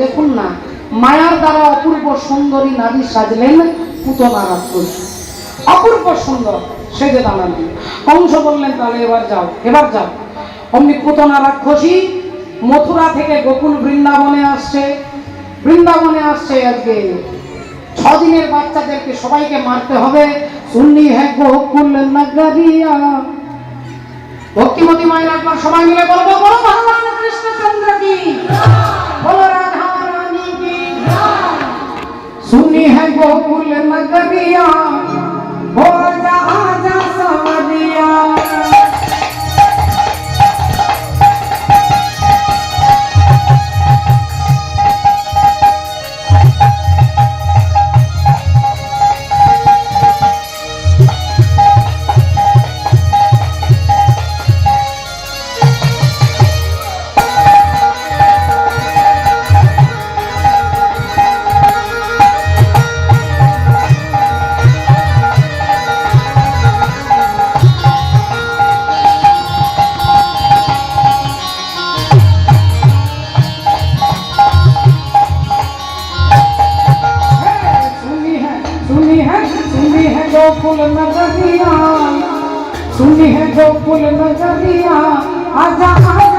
দেখুন না, মায়ার দ্বারা অপূর্ব সুন্দরী নারী সাজলেন পুতনা রাক্ষসী অপূর্ব সুন্দর, সেজে দাঁড়ালেন। কংস বললেন, তাহলে এবার যাও এবার যাও। অমনি পুতনা রাক্ষসী মথুরা থেকে গোকুল বৃন্দাবনে আসছে। বৃন্দাবনে আসছে আজকে। ছদিনের বাচ্চাদেরকে সবাইকে মারতে হবে। শুননি হ্যাঁ গোকুল নগরিয়া। ভক্তিমতী মায়ের একবার সবাই মিলে বলব, বলো ভগবান है गोकुल नगरिया है गोकुल नगरिया सुनी है गोकुल नगरिया आजा आजा सवरिया